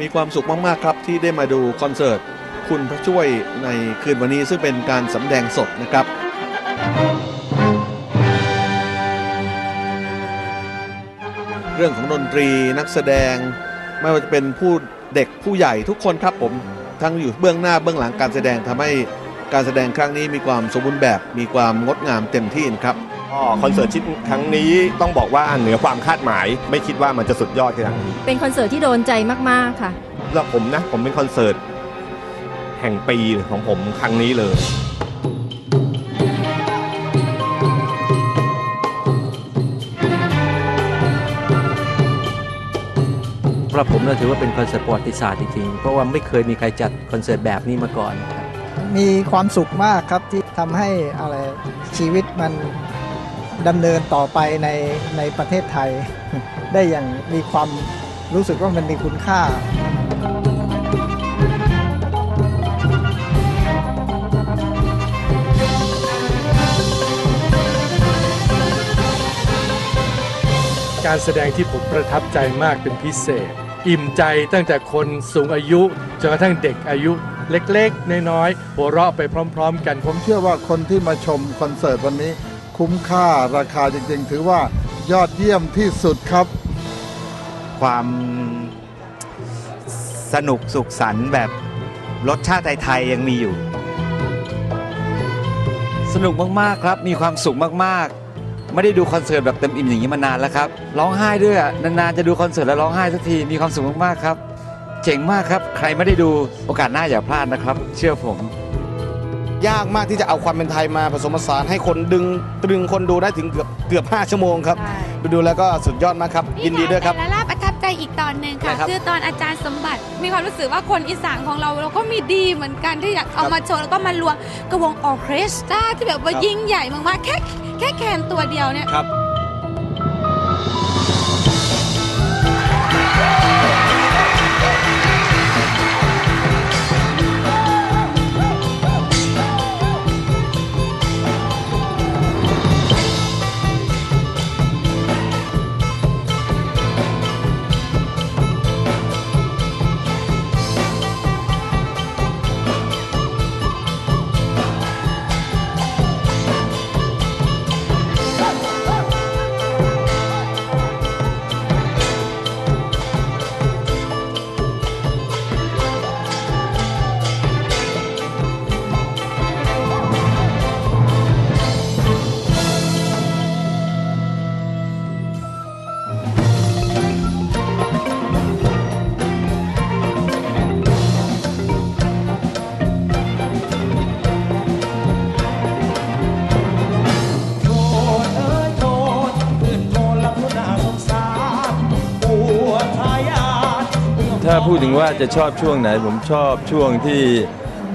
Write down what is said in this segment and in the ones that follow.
มีความสุขมาก ๆ ครับที่ได้มาดูคอนเสิร์ต คุณพระช่วยในคืนวันนี้ซึ่งเป็นการสำแดงสดนะครับเรื่องของดนตรีนักแสดง ไม่ว่าจะเป็นผู้เด็กผู้ใหญ่ทุกคนครับผม ทั้งอยู่เบื้องหน้าเบื้องหลังการแสดงทำให้การแสดงครั้งนี้มีความสมบูรณ์แบบ มีความงดงามเต็มที่นะครับ ก็คอนเสิร์ตชิ้นครั้งนี้ต้องบอกว่าเหนือความคาดหมาย ไม่คิดว่ามันจะสุดยอดขนาดนี้เป็นคอนเสิร์ตที่โดนใจมากๆค่ะแล้วผมนะผมเป็นคอนเสิร์ตแห่งปีของผมครั้งนี้เลยสำหรับผมเราถือว่าเป็นคอนเสิร์ตประวัติศาสตร์จริงๆ เพราะว่าไม่เคยมีใครจัดคอนเสิร์ตแบบนี้มาก่อนครับมีความสุขมากครับที่ทำให้อะไรชีวิตมัน ดำเนินต่อไปในในประเทศไทย ได้อย่างมีความรู้สึกว่ามันมีคุณค่า การแสดงที่ผมประทับใจมากเป็นพิเศษ อิ่มใจตั้งแต่คนสูงอายุจนกระทั่งเด็กอายุเล็กๆ น้อยๆหัวเราะไปพร้อม ๆ กัน ผมเชื่อว่าคนที่มาชมคอนเสิร์ตวันนี้ คุ้มค่าราคาจริงๆ ถือว่ายอดเยี่ยมที่สุดครับ ความสนุกสุขสันต์แบบรสชาติไทยๆยังมีอยู่ สนุกมากๆครับ มีความสุขมากๆ ไม่ได้ดูคอนเสิร์ตแบบเต็มอิ่มอย่างนี้มานานแล้วครับ ร้องไห้ด้วยอะนานๆจะดูคอนเสิร์ตแล้วร้องไห้สักที มีความสุขมากๆครับ เจ๋งมากครับ ใครไม่ได้ดูโอกาสหน้าอย่าพลาดนะครับ เชื่อผม ยากมากที่จะเอาความเป็นไทยมาผสมผสานให้คนดึงตรึงคนดูได้ถึงเกือบเกือบ 5 ชั่วโมงครับ ดูดูแล้วก็สุดยอดมากครับ ยินดีด้วยครับและล่าประทับใจอีกตอนหนึ่งค่ะอะไรครับคือตอนอาจารย์สมบัติ มีความรู้สึกว่าคนอีสานของเราเราก็มีดีเหมือนกันที่อยากเอามาโชว์แล้วก็มารวมกระวงออร์เคสตราที่แบบว่ายิ่งใหญ่มากๆแค่แค่แคนตัวเดียวเนี่ยครับ ถ้าพูดถึงว่าจะชอบช่วงไหน ผมชอบช่วงที่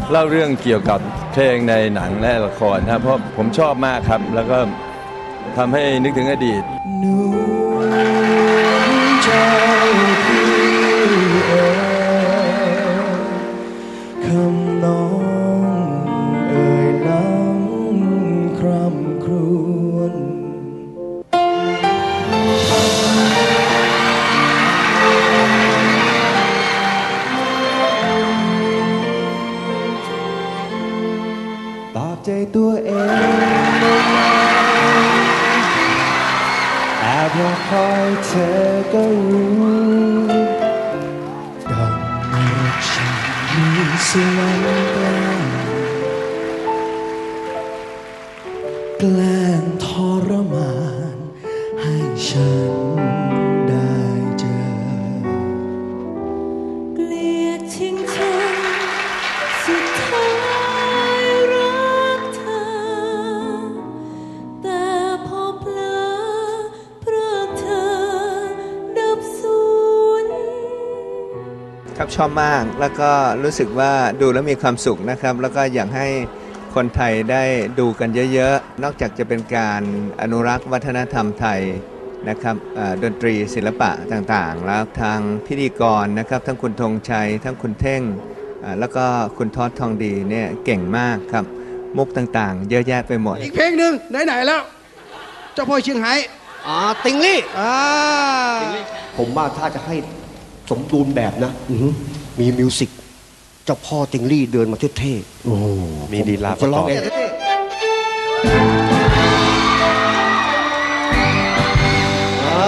เล่าเรื่องเกี่ยวกับเพลงในหนังและละครนะครับเพราะผมชอบมากครับ แล้วก็ทำให้นึกถึงอดีต เธอก็รู้ดังมีฉันมีสวรรค์แกล้งแกล้งทรมานให้ฉัน ครับชอบมาก แล้วก็รู้สึกว่าดูแล้วมีความสุขนะครับ แล้วก็อยากให้คนไทยได้ดูกันเยอะๆ นอกจากจะเป็นการอนุรักษ์วัฒนธรรมไทยนะครับเอ่อดนตรีศิลปะต่างๆ แล้วทางพิธีกรนะครับ ทั้งคุณธงชัย ทั้งคุณเท่งเอ่อแล้วก็คุณทอดทองดีเนี่ยเก่งมากครับ มุกต่างๆ เยอะแยะไปหมด อีกเพลงหนึ่งไหนๆแล้ว เจ้าพ่อเชียงไฮ้อ๋อติงลี่อ่าผมว่าถ้าจะให้ สมบูรณ์แบบนะมีมิวสิกเจ้าพ่อติงลี่เดินมาเท่ๆโอ้มีลีลาจะร้องประกอบเองอ่า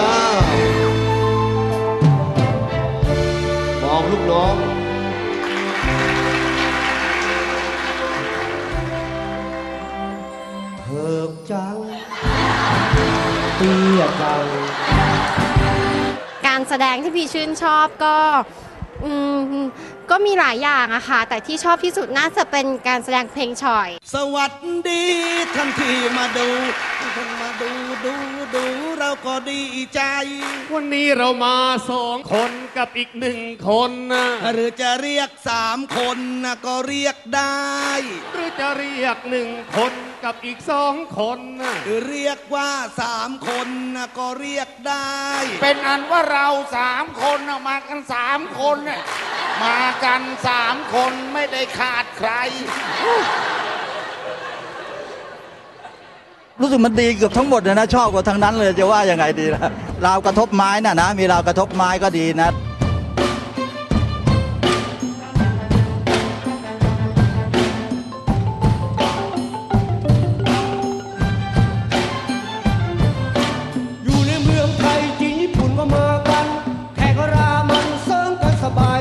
มองลูกน้องเถิบจังเตี้ยจัง การแสดงที่พี่ชื่นชอบก็อืมก็มีหลายอย่างอะค่ะ แต่ที่ชอบที่สุดน่าจะเป็นการแสดงเพลงชอย สวัสดีท่านที่มาดู ก็ดีใจ วันนี้เรามาสองคนกับอีกหนึ่งคนนะหรือจะเรียกสามคนนะก็เรียกได้ หรือจะเรียกหนึ่งคนกับอีกสองคนนะหรือเรียกว่าสามคนนะก็เรียกได้ เป็นอันว่าเราสามคนน่ะมากันสามคนน่ะมากันสามคนไม่ได้ขาดใคร รู้สึกมันดีเกือบทั้งหมดเลยนะชอบกว่าทั้งนั้นเลยจะว่ายังไงดีนะราวกระทบไม้น่ะนะมีราวกระทบไม้ก็ดีนะอยู่ในเมืองไทยจีนญี่ปุ่นก็มากันแขกรามันเสริมกันสบา